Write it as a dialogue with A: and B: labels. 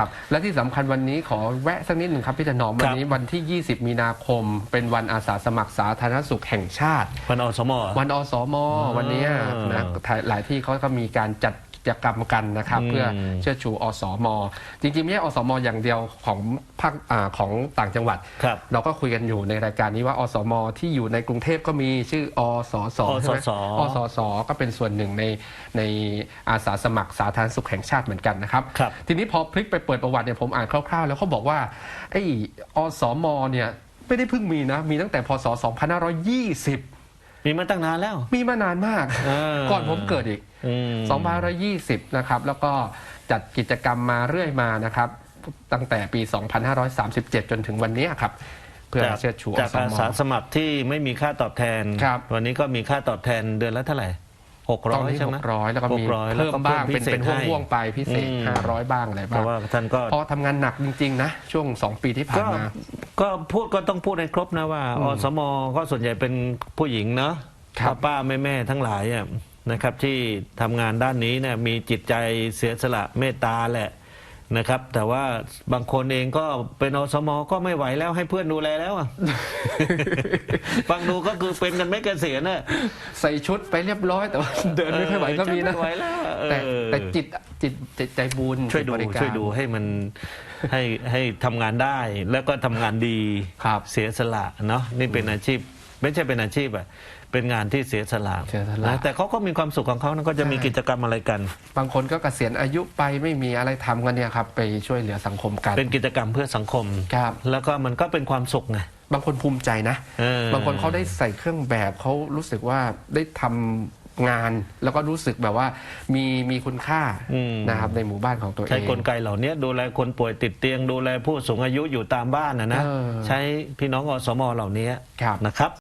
A: ครับและที่สำคัญวันนี้ขอแวะสักนิดหนึ่งครับพี่ถนอมวันนี้วันที่ 20 มีนาคม เป็นวันอาสาสมัครสาธารณสุขแห่งชาติ
B: วันอสม
A: วันอสมวันเนี้ยนะหลายที่เขาก็มีการจัด กิจกรรมกันนะครับ
B: อืม
A: เพื่อเชิดชูอสม จริงๆ ไม่ใช่อสม อย่างเดียวของภาคอ่าของต่างจังหวัด
B: ครับ
A: เราก็คุยกันอยู่ในรายการนี้ว่าอสม ที่อยู่ในกรุงเทพก็มีชื่ออสสใช่ไหม
B: อสส
A: อสสก็เป็นส่วนหนึ่งในในอาสาสมัครสาธารณสุขแห่งชาติเหมือนกันนะครับ
B: ครับ
A: ทีนี้พอพลิกไปเปิดประวัติเนี่ยผมอ่านคร่าวๆ แล้วเขาบอกว่าไอ้อสมเนี่ยไม่ได้เพิ่งมีนะ มีตั้งแต่พศ 2520
B: มีมาตั้งนานแล้ว
A: มีมานานมาก
B: เออ
A: ก่อนผมเกิดอีก
B: อืม
A: 2520 นะครับ แล้วก็จัดกิจกรรมมาเรื่อยมานะครับ ตั้งแต่ปี 2537 จนถึงวันเนี้ยครับ เพื่อ
B: จาก
A: เชิดชูอ
B: จาก
A: ส
B: อาม สาสมัครที่ไม่มีค่าตอบแทน
A: ครับ
B: วันนี้ก็มีค่าตอบแทนเดือนละเท่าไหร่ หกร้
A: ต
B: อ
A: อน
B: ย
A: นี้
B: ใช่ไหม
A: 600 แล้วก็มี
B: 600
A: เพิ่มบ้างเป็น
B: พิศษ
A: เป็น
B: ให้
A: ห่วงๆไปพิเศษ
B: อืม
A: 500 บ้างอะไร
B: เพ
A: บ้าง
B: ราะว่าท่านก็
A: เพราะทำงานหนักจริงๆนะ ช่วง 2 ปีที่ผ่า
B: ก็
A: นมา
B: ก็พูดก็ต้องพูดให้ครบนะว่า
A: อืม
B: อสมก็ส่วนใหญ่เป็นผู้หญิงเนาะ
A: ครับ
B: ป้าๆแม่ๆทั้งหลายอะนะครับที่ทำงานด้านนี้เนี่ยมีจิตใจเสียสละเมตตาแหละ นะครับ แต่ว่าบางคนเองก็เป็นอสมก็ไม่ไหวแล้วให้เพื่อนดูแลแล้วอะ ฟังดูก็คือเป็นกันไม่เกษียณน่ะ
A: ใส่ชุดไปเรียบร้อยแต่ว่าเดินไม่ค่อยไหวก็มีนะ
B: ไม่ไหวแล้วอะ
A: แต่
B: เออ
A: แต่จิตจิตจิตใจบุญ
B: ช่วยดู
A: บริการ
B: ช่วยดูให้มันให้ให้ทำงานได้แล้วก็ทำงานดี
A: ครับ
B: เสียสละเนาะนี่เป็นอาชีพ ไม่ใช่เป็นอาชีพอะเป็นงานที่เสียสละ
A: เสียสละ
B: นะแต่เขาก็มีความสุขของเขานะก็จะมี
A: ใช่
B: กิจกรรมอะไรกัน
A: บางคนก็เกษียณอายุไปไม่มีอะไรทำกันเนี่ยครับไปช่วยเหลือสังคมกัน
B: เป็นกิจกรรมเพื่อสังคม
A: ครับ
B: แล้วก็มันก็เป็นความสุขไง
A: บางคนภูมิใจนะ
B: เออ บา
A: งคนเขาได้ใส่เครื่องแบบเขารู้สึกว่าได้ทำงาน แล้วก็รู้สึกแบบว่ามีมีคุณค่า
B: อืม
A: นะครับในหมู่บ้านของตัวเอง
B: ใช้กลไกเหล่านี้ดูแลคนป่วยติดเตียง ดูแลผู้สูงอายุอยู่ตามบ้านนะนะ
A: เออ
B: ใช้พี่น้องอสมเหล่านี้
A: ครับ
B: นะครับ